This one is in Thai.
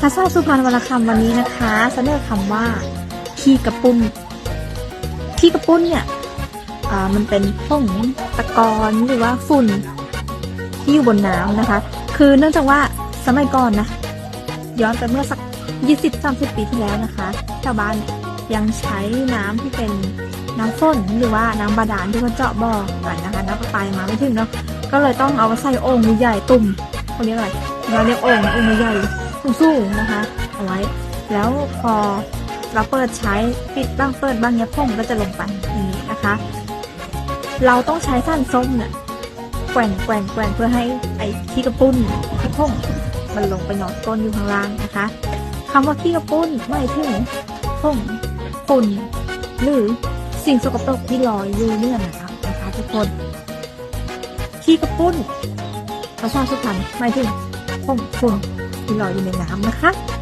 ภาษาสุพรรณวรรณคำวันนี้นะคะเสนอคำว่าขี้กระปุ้นขี้กระปุ้นเนี่ยมันเป็นผงตะกอนหรือว่าฝุ่นที่อยู่บนน้ำนะคะ คือเนื่องจากว่าสมัยก่อนนะย้อนไปเมื่อสัก 20-30 ปีที่แล้วนะคะชาวบ้านยังใช้น้ำที่เป็นน้ำฝนหรือว่าน้ำบาดาลที่เขาเจาะบ่อกันนะคะน้ำประปามาไม่ถึงเนาะก็เลยต้องเอาใส่โอ่งใหญ่ตุ่มเขาเรียกอะไรเราเรียกโอ่งโอ่งใหญ่ สูงๆนะคะเอาไว้ แล้วพอเราเปิดใช้ปิดบ้างเปิดบ้างเนี่ยพ่งก็จะลงไปอย่างนี้นะคะ เราต้องใช้สั้นส้มเนี่ยแกว่งแกว่งแกว่งเพื่อให้ไอ้ขี้กระปุ้นที่พ่งมันลงไปหนอนต้นอยู่ข้างล่างนะคะคำว่าขี้กระปุ้นหมายถึงพ่งฝุ่นหรือสิ่งสกปรกที่ลอยอยู่เนี่ยนะคะนะคะทุกคนขี้กระปุ้นภาษาสุพรรณหมายถึงพ่งฝุ่น ที่ลอยอยู่ในน้ำนะคะ